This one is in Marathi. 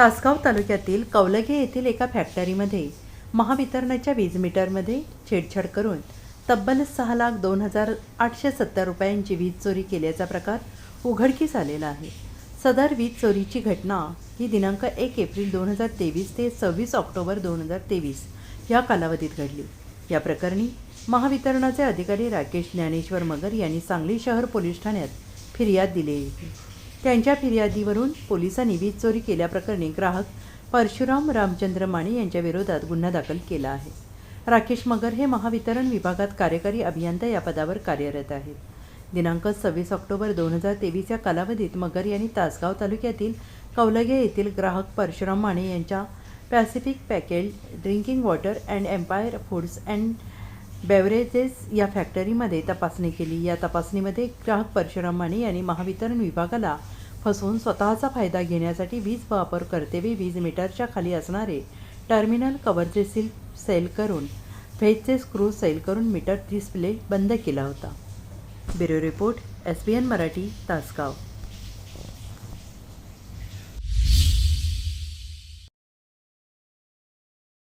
तासगाव तालुक्यातील कौलगे येथील एका फॅक्टरीमध्ये महावितरणाच्या वीज मीटरमध्ये छेडछाड करून तब्बल सहा लाख दोन हजार आठशे सत्तर रुपयांची वीज चोरी केल्याचा प्रकार उघडकीस आलेला आहे. सदर वीज चोरीची घटना ही दिनांक एक एप्रिल दोन हजार तेवीस ते सव्वीस ऑक्टोबर दोन हजार तेवीस या कालावधीत घडली. या प्रकरणी महावितरणाचे अधिकारी राकेश ज्ञानेश्वर मगर यांनी सांगली शहर पोलीस ठाण्यात फिर्याद दिली त्यांच्या फिर्यादीवरून पोलिसांनी वीज चोरी केल्याप्रकरणी ग्राहक परशुराम रामचंद्र माने यांच्या विरोधात गुन्हा दाखल केला आहे. राकेश मगर हे महावितरण विभागात कार्यकारी अभियंता या पदावर कार्यरत आहेत. दिनांक सव्वीस ऑक्टोबर दोन हजार तेवीस या कालावधीत मगर यांनी तासगाव तालुक्यातील कौलगे येथील ग्राहक परशुराम माने यांच्या Pacific package drinking water and Empire Foods and beverages या फॅक्टरीमध्ये तपासणी केली. या तपासणीमध्ये ग्राहक परशुराम माने यांनी महावितरण विभागाला फसवून स्वतःचा फायदा घेण्यासाठी वीज वापर वीज मीटरच्या खाली असणारे टर्मिनल कव्हरचे सील सेल करून फेजचे स्क्रू सेल करून मीटर डिस्प्ले बंद केला होता. Bureau report S B N Marathi Tasgaon.